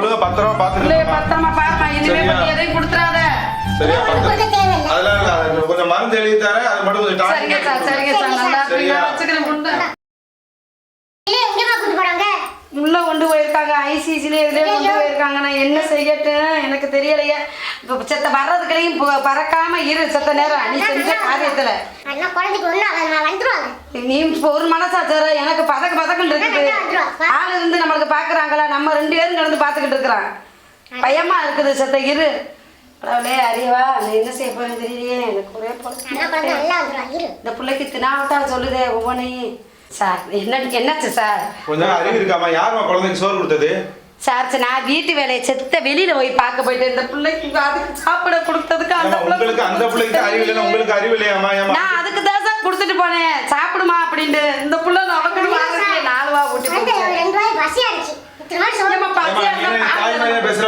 ஒழுங்கா பத்திரமா பாத்துக்கணும் பத்திரமா பாருமா இனிமே? பண்ணி எதையும் கொடுத்துறாத. சரியா அதெல்லாம் கொஞ்சம் மருந்து எழுதி தரேன் அது மட்டும் கொஞ்சம் சரிங்க சார் சரிங்க சார் நல்லா இருக்கீங்க சரியா? வச்சுக்கிறேன் குண்டை இல்ல எங்கேயுமா கூட்டு போறாங்க உள்ள கொண்டு ஐசிசில இதுலயே கொண்டு போயிருக்காங்க நான் என்ன செய்யட்டும் எனக்கு தெரியலையே. இப்ப செத்த வர்றதுக்குள்ளேயும் பு- பறக்காம இரு செத்த நேரம். நீ செஞ்ச காரியத்துல. நீ ஒரு மனசாச்சர எனக்கு பதக்க பதக்கன்னு இருக்குது. ஆள் இருந்து நம்மளுக்கு பாக்குறாங்களா? நம்ம ரெண்டு பேரும் நடந்து பாத்துக்கிட்டு இருக்கிறோம். பயமா இருக்குது செத்த இரு. கடவுளே அறியவா நான் என்ன செய்ய போறேன்னு தெரியலையே. எனக்கு ஒரே இந்த பிள்ளைக்கு தினாவட்டா சொல்லுதே ஒவ்வொன்றையும் சார் என்ன என்னாச்சு சார்? கொஞ்சம் அறிவு இருக்காமா? யாரும்மா குழந்தைக்கு சோறு கொடுத்தது? சார் சார், நான் வீட்டு வேலையை செத்த வெளியில போய் பார்க்க போயிட்டு இந்த பிள்ளைக்கு அதுக்கு சாப்பிட கொடுத்ததுக்கு அந்த உங்களுக்கு அந்த பிள்ளைக்கு அறிவு இல்லைன்னா உங்களுக்கு அறிவு இல்லையாமா நான் அதுக்கு தான் சார் கொடுத்துட்டு போனேன். சாப்பிடுமா அப்படின்ட்டு. இந்த புள்ள நமக்கு வாரத்துக்கு நாலு ரூபா ஊட்டி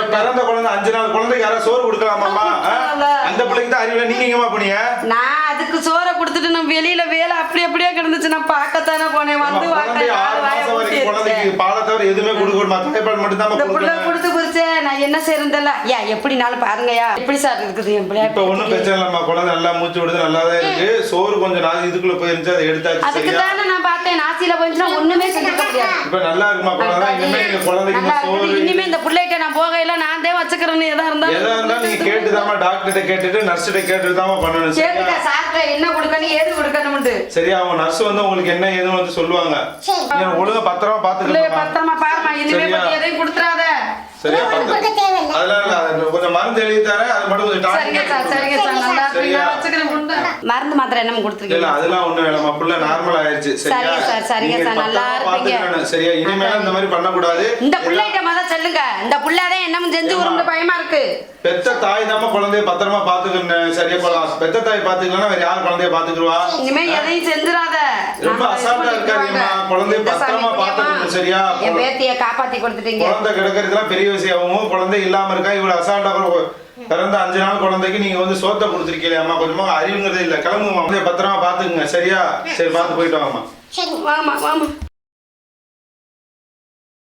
பிறந்த குழந்தை அஞ்சு நாள் குழந்தைக்கு யாராவது சோறு கொடுக்கலாமாம்மா? ஆ? அந்த பிள்ளைக்கு தான் அறிவு நீங்க எங்கம்மா போனீங்க? நான் அதுக்கு சோறை கொடுத்துட்டு நான் வெளியில வேலை அப்படி அப்படியே கிடந்துச்சு. நான் பார்க்கத்தானே எதுவுமே கொடுக்க கூடாது தாய்ப்பால் மட்டும் தான் புள்ள கொடுத்து குறிச்சே நான் என்ன செய்யறதில்ல ஐயா எப்படினாலும் பாருங்கய்யா. எப்படி சார் இருக்குது? என் பிள்ளைய இப்ப ஒண்ணும் பிரச்சனை இல்லம்மா. குழந்தை நல்லா மூச்சு விடுது நல்லா தான் இருக்கு. சோறு கொஞ்சம் நாள் இதுக்குள்ள போயிருந்துச்சு அதை எடுத்தாச்சு அதுக்கு தானே நான் பார்த்தேன். நாசியில போயிருந்துச்சுன்னா ஒண்ணுமே செஞ்சுக்க முடியாது. இப்ப நல்லா இருக்குமா குழந்தை? இனிமே இந்த குழந்தைக்கு. சோறு இனிமே இந்த பிள்ளைகிட்ட நான் போகையில நான் தான் வச்சுக்கிறேன்னு எதா இருந்தாலும் எதா இருந்தாலும் நீங்க கேட்டுதாம்மா டாக்டர்கிட்ட கேட்டுட்டு நர்ஸ்கிட்ட பண்ணணும். கேட்டுக்க சரியா சார்கிட்ட என்ன கொடுக்கணும் ஏது கொடுக்கணும்னு சரியா? அவங்க நர்ஸ் வந்து உங்களுக்கு என்ன ஏதுன்னு வந்து சொல்லுவாங்க. சரி. ஒழுங்கா பத்திரமா பாருமா இனிமே சரியா? பண்ணி எதையும் கொடுத்துறாத. சரியா கொடுக்க பத்திரம் தேவையில்லை. அதெல்லாம் இல்ல அது கொஞ்சம் மருந்து எழுதி தரேன் அது மட்டும் கொஞ்சம் சரிங்க சார் டாக்டர் சரிங்க சார் நல்லா இருக்கீங்க. சரியா? வச்சுக்கிறேன் குண்டை. மருந்து மாத்திரை என்ன இல்ல கொடுத்துருக்கீங்க அதெல்லாம் ஒண்ணும் வேணாமா புள்ள நார்மல் ஆயிருச்சு. சரியா? சரிங்க சார், சரிங்க நீங்க சார், நல்லா பத்திரமா இருப்பீங்க. பாத்துக்கணும், சரியா? இனிமேல இந்த மாதிரி பண்ணக்கூடாது. இந்த பிள்ளைகிட்ட முத சொல்லுங்க. இந்த பிள்ளைதான் என்னமும் செஞ்சு? உருண்டு பயமா இருக்கு. பெத்த தாய் தாம குழந்தைய பத்திரமா பாத்துக்கணும் சரியா போலாம் பெத்த தாய் பாத்துக்கலாம் வேற யார் குழந்தைய பாத்துக்குருவா இனிமே எதையும் செஞ்சிடாத. ரொம்ப அசால்ட்டா. பண்ணிக்குவாங்க. குழந்தைய பத்திரமா பாத்துக்கணும், சரியா? என் பேத்திய காப்பாத்தி கொடுத்துட்டீங்க. குழந்தை கிடக்கிறதுலாம் பெரிய விஷயமும் குழந்தை இல்லாம இருக்கா? இவ்வளவு அசால்ட்டா பிறந்த அஞ்சு நாள் குழந்தைக்கு நீங்க வந்து சோத்தை கொடுத்துருக்கீங்க அம்மா. கொஞ்சமா அறிவுங்கிறது இல்ல. கிளம்புமா பத்திரமா பாத்துக்குங்க சரியா? சரி பாத்து போயிட்டு வாங்கம்மா சரி வாமா வாமா